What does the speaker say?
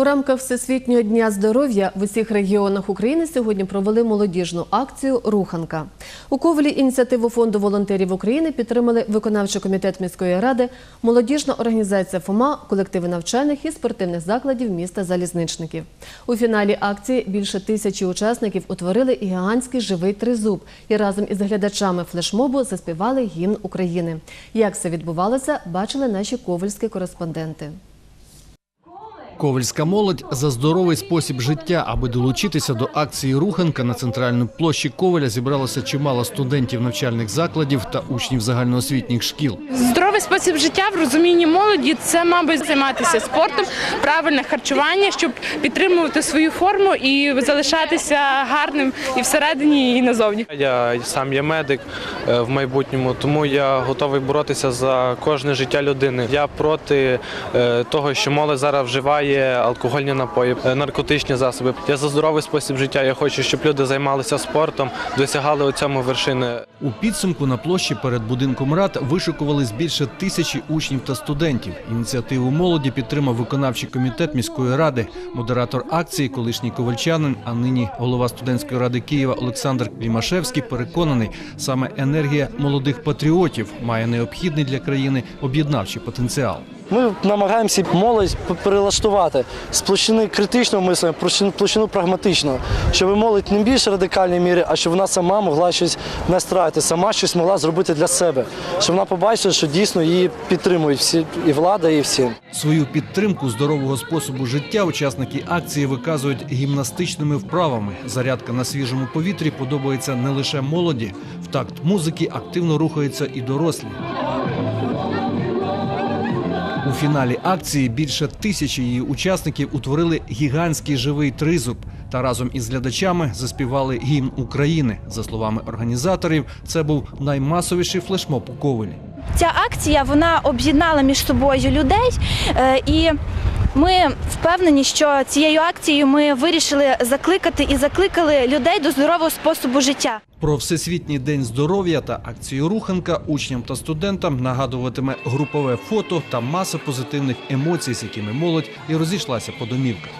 У рамках Всесвітнього дня здоров'я в усіх регіонах України сьогодні провели молодіжну акцію Руханка. У Ковелі ініціативу фонду волонтерів України підтримали виконавчий комітет міської ради, молодіжна організація ФОМА, колективи навчальних і спортивних закладів міста Залізничників. У фіналі акції більше тисячі учасників утворили гігантський живий тризуб і разом із глядачами флешмобу заспівали гімн України. Як це відбувалося, бачили наші ковальські кореспонденти. Ковальська молодь за здоровий спосіб життя. Аби долучитися до акції Руханка на центральній площі Коваля зібралося чимало студентів навчальних закладів та учнів загальноосвітніх шкіл. Здоровий спосіб життя в розумінні молоді це, мабуть, займатися спортом, правильне харчування, щоб підтримувати свою форму і залишатися гарним і всередині, і назовні. Я сам є медик е, в майбутньому, тому я готовий боротися за кожне життя людини. Я проти е, того, що молодь зараз вживає алкогольні напої, е, наркотичні засоби. Я за здоровий спосіб життя. Я хочу, щоб люди займалися спортом, досягали у цьому вершини. У підсумку на площі перед будинком рад вишикувались більше тисячі учнів та студентів. Ініціативу молоді підтримав виконавчий комітет міської ради, модератор акції, колишній ковальчанин, а нині голова студентської ради Києва Олександр Клімашевський переконаний, саме енергія молодих патріотів має необхідний для країни об'єднавчий потенціал. Ми намагаємося молодь перелаштувати з площини критичного мислення площину- прагматичного, щоб молодь не більш радикальній мірі, а щоб вона сама могла щось настраїти, сама щось могла зробити для себе, щоб вона побачила, що дійсно її підтримують всі і влада, і всі. Свою підтримку здорового способу життя учасники акції виказують гімнастичними вправами. Зарядка на свіжому повітрі подобається не лише молоді. В такт музики активно рухаються і дорослі. У фіналі акції більше тисячі її учасників утворили гігантський живий тризуб та разом із глядачами заспівали гімн України. За словами організаторів, це був наймасовіший флешмоб у Ковелі. Ця акція вона об'єднала між собою людей, е, і ми впевнені, що цією акцією ми вирішили закликати і закликали людей до здорового способу життя. Про Всесвітній день здоров'я та акцію Руханка учням та студентам нагадуватиме групове фото та маса позитивних емоцій, з якими молодь і розійшлася по домівках.